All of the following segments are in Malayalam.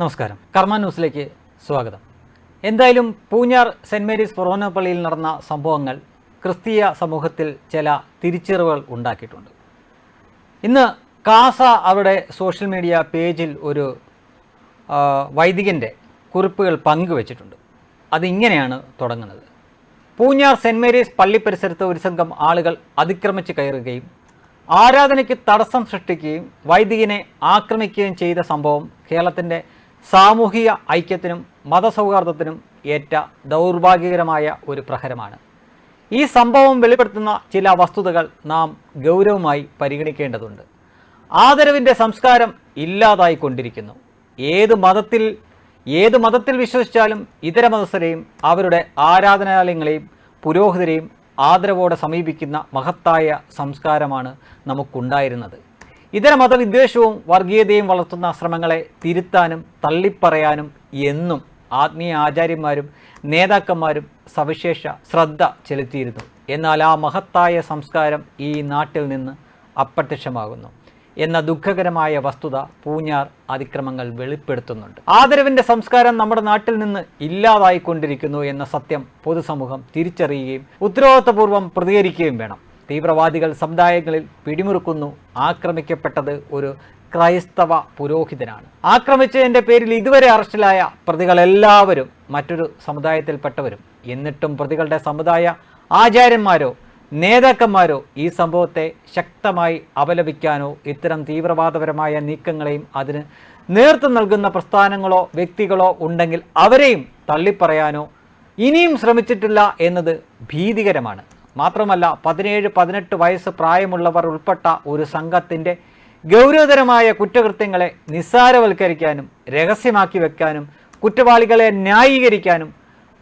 നമസ്കാരം. കർമ്മ ന്യൂസിലേക്ക് സ്വാഗതം. എന്തായാലും പൂഞ്ഞാർ സെന്റ് മേരീസ് ഫൊറോന പള്ളിയിൽ നടന്ന സംഭവങ്ങൾ ക്രിസ്തീയ സമൂഹത്തിൽ ചില തിരിച്ചറിവുകൾ ഉണ്ടാക്കിയിട്ടുണ്ട്. ഇന്ന് കാസ അവരുടെ സോഷ്യൽ മീഡിയ പേജിൽ ഒരു വൈദികന്റെ കുറിപ്പുകൾ പങ്കുവച്ചിട്ടുണ്ട്. അതിങ്ങനെയാണ് തുടങ്ങുന്നത്. പൂഞ്ഞാർ സെന്റ് മേരീസ് പള്ളി പരിസരത്ത് ഒരു സംഘം ആളുകൾ അതിക്രമിച്ച് കയറുകയും ആരാധനയ്ക്ക് തടസ്സം സൃഷ്ടിക്കുകയും വൈദികനെ ആക്രമിക്കുകയും ചെയ്ത സംഭവം കേരളത്തിന്റെ സാമൂഹിക ഐക്യത്തിനും മതസൗഹാർദ്ദത്തിനും ഏറ്റ ദൗർഭാഗ്യകരമായ ഒരു പ്രഹരമാണ്. ഈ സംഭവം വെളിപ്പെടുത്തുന്ന ചില വസ്തുതകൾ നാം ഗൗരവമായി പരിഗണിക്കേണ്ടതുണ്ട്. ആദരവിന്റെ സംസ്കാരം ഇല്ലാതായിക്കൊണ്ടിരിക്കുന്നു. ഏത് മതത്തിൽ ഏത് മതത്തിൽ വിശ്വസിച്ചാലും ഇതര മതസ്ഥരെയും അവരുടെ ആരാധനാലയങ്ങളെയും പുരോഹിതരെയും ആദരവോടെ സമീപിക്കുന്ന മഹത്തായ സംസ്കാരമാണ് നമുക്കുണ്ടായിരുന്നത്. ഇതര മതവിദ്വേഷവും വർഗീയതയും വളർത്തുന്ന ശ്രമങ്ങളെ തിരുത്താനും തള്ളിപ്പറയാനും എന്നും ആത്മീയ ആചാര്യന്മാരും നേതാക്കന്മാരും സവിശേഷ ശ്രദ്ധ ചെലുത്തിയിരുന്നു. എന്നാൽ ആ മഹത്തായ സംസ്കാരം ഈ നാട്ടിൽ നിന്ന് അപ്രത്യക്ഷമാകുന്നു. എന്ന ദുഃഖകരമായ വസ്തുത പൂഞ്ഞാർ അതിക്രമങ്ങൾ വെളിപ്പെടുത്തുന്നുണ്ട്. ആദരവിന്റെ സംസ്കാരം നമ്മുടെ നാട്ടിൽ നിന്ന് ഇല്ലാതായിക്കൊണ്ടിരിക്കുന്നു എന്ന സത്യം പൊതുസമൂഹം തിരിച്ചറിയുകയും ഉത്തരവാദിത്തപൂർവം പ്രതികരിക്കുകയും വേണം. തീവ്രവാദികൾ സമുദായങ്ങളിൽ പിടിമുറുക്കുന്നു. ആക്രമിക്കപ്പെട്ടത് ഒരു ക്രൈസ്തവ പുരോഹിതനാണ്. ആക്രമിച്ചതിന്റെ പേരിൽ ഇതുവരെ അറസ്റ്റിലായ പ്രതികളെല്ലാവരും മറ്റൊരു സമുദായത്തിൽപ്പെട്ടവരും. എന്നിട്ടും പ്രതികളുടെ സമുദായ ആചാര്യന്മാരോ നേതാക്കന്മാരോ ഈ സംഭവത്തെ ശക്തമായി അപലപിക്കാനോ ഇത്തരം തീവ്രവാദപരമായ നീക്കങ്ങളെയും അതിന് നേതൃത്വം നൽകുന്ന പ്രസ്ഥാനങ്ങളോ വ്യക്തികളോ ഉണ്ടെങ്കിൽ അവരെയും തള്ളിപ്പറയാനോ ഇനിയും ശ്രമിച്ചിട്ടില്ല എന്നത് ഭീതികരമാണ്. മാത്രമല്ല പതിനേഴ് പതിനെട്ട് വയസ്സ് പ്രായമുള്ളവർ ഉൾപ്പെട്ട ഒരു സംഘത്തിന്റെ ഗൗരവതരമായ കുറ്റകൃത്യങ്ങളെ നിസ്സാരവൽക്കരിക്കാനും രഹസ്യമാക്കി വെക്കാനും കുറ്റവാളികളെ ന്യായീകരിക്കാനും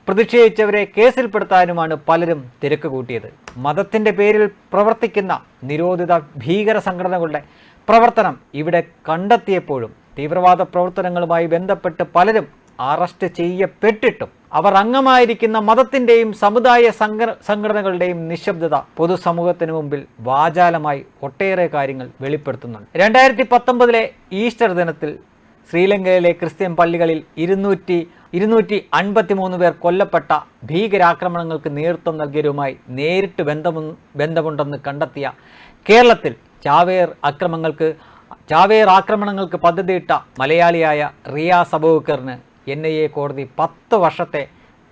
പ്രതിഷേധിച്ചവരെ കേസിൽപ്പെടുത്താനുമാണ് പലരും തിരക്ക് കൂട്ടിയത്. മതത്തിന്റെ പേരിൽ പ്രവർത്തിക്കുന്ന നിരോധിത ഭീകര സംഘടനകളുടെ പ്രവർത്തനം ഇവിടെ കണ്ടെത്തിയപ്പോഴും തീവ്രവാദ പ്രവർത്തനങ്ങളുമായി ബന്ധപ്പെട്ട് പലരും അറസ്റ്റ് ചെയ്യപ്പെട്ടിട്ടും അവർ അംഗമായിരിക്കുന്ന മതത്തിന്റെയും സമുദായ സംഘ സംഘടനകളുടെയും നിശബ്ദത പൊതുസമൂഹത്തിന് മുമ്പിൽ വാചാലമായി ഒട്ടേറെ കാര്യങ്ങൾ വെളിപ്പെടുത്തുന്നുണ്ട്. രണ്ടായിരത്തി പത്തൊമ്പതിലെ ഈസ്റ്റർ ദിനത്തിൽ ശ്രീലങ്കയിലെ ക്രിസ്ത്യൻ പള്ളികളിൽ ഇരുന്നൂറ്റി ഇരുന്നൂറ്റി അൻപത്തി മൂന്ന് പേർ കൊല്ലപ്പെട്ട ഭീകരാക്രമണങ്ങൾക്ക് നേതൃത്വം നൽകിയവരുമായി നേരിട്ട് ബന്ധമു ബന്ധമുണ്ടെന്ന് കണ്ടെത്തിയ കേരളത്തിൽ ചാവേർ അക്രമങ്ങൾക്ക് ചാവേർ ആക്രമണങ്ങൾക്ക് പദ്ധതിയിട്ട മലയാളിയായ റിയാസ് അബൂബക്കറിന് എൻ ഐ എ കോടതി പത്ത് വർഷത്തെ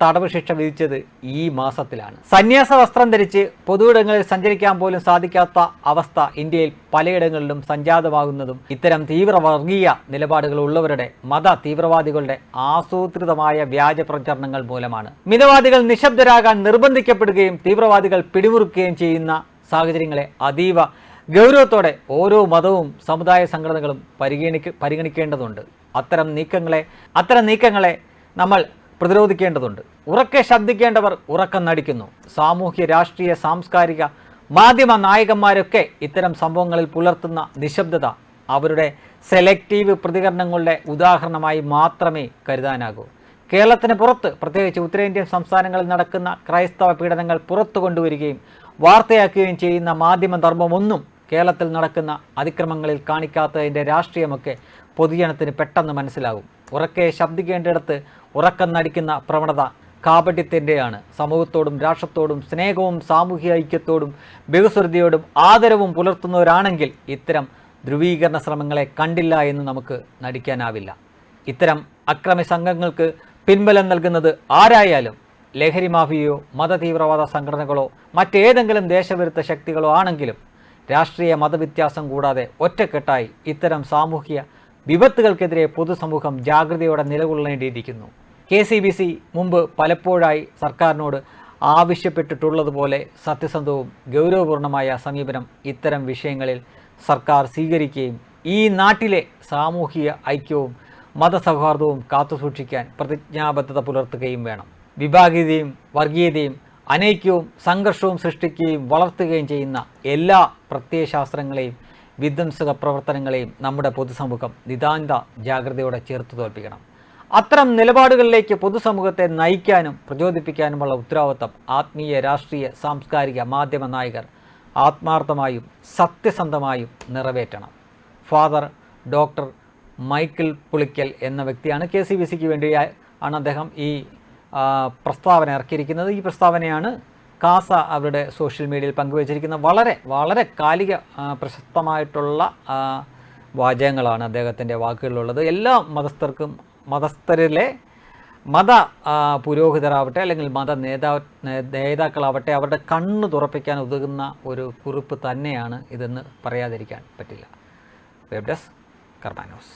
തടവ് ശിക്ഷ വിധിച്ചത് ഈ മാസത്തിലാണ്. സന്യാസ വസ്ത്രം ധരിച്ച് പൊതുവിടങ്ങളിൽ സഞ്ചരിക്കാൻ പോലും സാധിക്കാത്ത അവസ്ഥ ഇന്ത്യയിൽ പലയിടങ്ങളിലും സംജാതമാകുന്നതും ഇത്തരം തീവ്ര വർഗീയ നിലപാടുകൾ ഉള്ളവരുടെ മത തീവ്രവാദികളുടെ ആസൂത്രിതമായ വ്യാജ പ്രചരണങ്ങൾ മൂലമാണ്. മിതവാദികൾ നിശബ്ദരാകാൻ നിർബന്ധിക്കപ്പെടുകയും തീവ്രവാദികൾ പിടിമുറുക്കുകയും ചെയ്യുന്ന സാഹചര്യങ്ങളെ അതീവ ഗൗരവത്തോടെ ഓരോ മതവും സമുദായ സംഘടനകളും പരിഗണിക്ക പരിഗണിക്കേണ്ടതുണ്ട്. അത്തരം നീക്കങ്ങളെ അത്തരം നീക്കങ്ങളെ നമ്മൾ പ്രതിരോധിക്കേണ്ടതുണ്ട്. ഉറക്കെ ശബ്ദിക്കേണ്ടവർ ഉറക്കം നടിക്കുന്നു. സാമൂഹ്യ രാഷ്ട്രീയ സാംസ്കാരിക മാധ്യമ നായകന്മാരൊക്കെ ഇത്തരം സംഭവങ്ങളിൽ പുലർത്തുന്ന നിശബ്ദത അവരുടെ സെലക്റ്റീവ് പ്രതികരണങ്ങളുടെ ഉദാഹരണമായി മാത്രമേ കരുതാനാകൂ. കേരളത്തിന് പുറത്ത് പ്രത്യേകിച്ച് ഉത്തരേന്ത്യൻ സംസ്ഥാനങ്ങളിൽ നടക്കുന്ന ക്രൈസ്തവ പീഡനങ്ങൾ പുറത്തു കൊണ്ടുവരികയും വാർത്തയാക്കുകയും ചെയ്യുന്ന മാധ്യമ ധർമ്മമൊന്നും കേരളത്തിൽ നടക്കുന്ന അതിക്രമങ്ങളിൽ കാണിക്കാത്തതിന്റെ രാഷ്ട്രീയമൊക്കെ പൊതുജനത്തിന് പെട്ടെന്ന് മനസ്സിലാകും. ഉറക്കെ ശബ്ദിക്കേണ്ടിടത്ത് ഉറക്കം നടിക്കുന്ന പ്രവണത കാപട്യത്തിന്റെയാണ് സമൂഹത്തോടും രാഷ്ട്രത്തോടും സ്നേഹവും സാമൂഹിക ഐക്യത്തോടും ബഹുസൃതിയോടും ആദരവും പുലർത്തുന്നവരാണെങ്കിൽ ഇത്തരം ധ്രുവീകരണ ശ്രമങ്ങളെ കണ്ടില്ല എന്ന് നമുക്ക് നടിക്കാനാവില്ല. ഇത്തരം അക്രമി സംഘങ്ങൾക്ക് പിൻബലം നൽകുന്നത് ആരായാലും ലഹരി മാഫിയയോ മതതീവ്രവാദ സംഘടനകളോ മറ്റേതെങ്കിലും ദേശവിരുദ്ധ ശക്തികളോ ആണെങ്കിലും രാഷ്ട്രീയ മതവ്യത്യാസം കൂടാതെ ഒറ്റക്കെട്ടായി ഇത്തരം സാമൂഹിക വിപത്തുകൾക്കെതിരെ പൊതുസമൂഹം ജാഗ്രതയോടെ നിലകൊള്ളേണ്ടിയിരിക്കുന്നു കെ സി ബി സി മുമ്പ് പലപ്പോഴായി സർക്കാരിനോട് ആവശ്യപ്പെട്ടിട്ടുള്ളതുപോലെ സത്യസന്ധവും ഗൗരവപൂർണമായ സമീപനം ഇത്തരം വിഷയങ്ങളിൽ സർക്കാർ സ്വീകരിക്കുകയും ഈ നാട്ടിലെ സാമൂഹിക ഐക്യവും മതസൗഹാർദ്ദവും കാത്തുസൂക്ഷിക്കാൻ പ്രതിജ്ഞാബദ്ധത പുലർത്തുകയും വേണം. വിഭാഗീയതയും വർഗീയതയും അനൈക്യവും സംഘർഷവും സൃഷ്ടിക്കുകയും വളർത്തുകയും ചെയ്യുന്ന എല്ലാ പ്രത്യയശാസ്ത്രങ്ങളെയും വിധ്വംസക പ്രവർത്തനങ്ങളെയും നമ്മുടെ പൊതുസമൂഹം നിതാന്ത ജാഗ്രതയോടെ ചേർത്ത് തോൽപ്പിക്കണം. അത്തരം നിലപാടുകളിലേക്ക് പൊതുസമൂഹത്തെ നയിക്കാനും പ്രചോദിപ്പിക്കാനുമുള്ള ഉത്തരവാദിത്തം ആത്മീയ രാഷ്ട്രീയ സാംസ്കാരിക മാധ്യമ നായകർ ആത്മാർത്ഥമായും സത്യസന്ധമായും നിറവേറ്റണം. ഫാദർ ഡോക്ടർ മൈക്കിൾ പുളിക്കൽ എന്ന വ്യക്തിയാണ് കെ സി ബി സിക്ക് വേണ്ടി ആണ് അദ്ദേഹം ഈ പ്രസ്താവന ഇറക്കിയിരിക്കുന്നത്. ഈ പ്രസ്താവനയാണ് കാസ അവരുടെ സോഷ്യൽ മീഡിയയിൽ പങ്കുവച്ചിരിക്കുന്ന വളരെ വളരെ കാലിക പ്രശസ്തമായിട്ടുള്ള വാചകങ്ങളാണ് അദ്ദേഹത്തിന്റെ വാക്കുകളിലുള്ളത്. എല്ലാ മതസ്ഥർക്കും മതസ്ഥരിലെ മത പുരോഹിതരാവട്ടെ അല്ലെങ്കിൽ മത നേതാ നേതാക്കളാവട്ടെ അവരുടെ കണ്ണ് തുറപ്പിക്കാൻ ഉതകുന്ന ഒരു കുറിപ്പ് തന്നെയാണ് ഇതെന്ന് പറയാതിരിക്കാൻ പറ്റില്ല. Web desk കർമാനോസ്